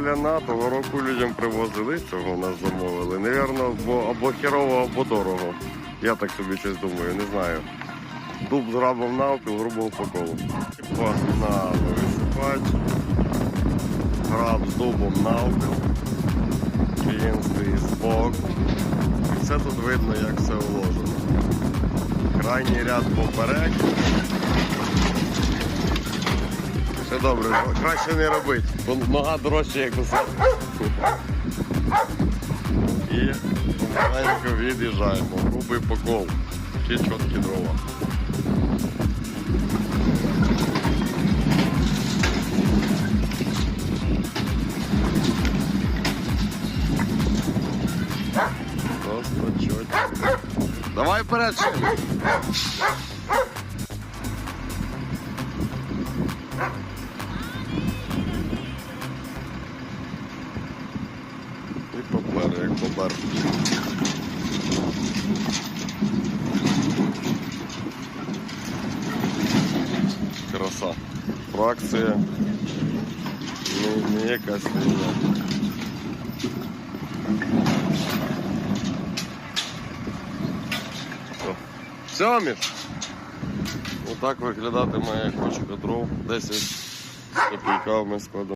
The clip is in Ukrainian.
валяна, того року людям привозили, цього нас замовили. Невірно, бо або херово, або дорого. Я так собі щось думаю, не знаю. Дуб з грабом навпіл, грубого по колу. Погнали висипати. Граб з дубом навпіл. Клієнтський збок. Все тут видно, як все уложено. Крайній ряд поперек. Добре, краще не робити, бо нога дорожча, як усе. І маленько від'їжджаємо. Грубий покол. Такі чіткі дрова. Просто чотко. Давай вперед ще. І попер, як попер. Краса. Фракція. Не, не якась лінія. Все, Міш? Отак виглядатиме кучка дров. 10 копійка ми складемо.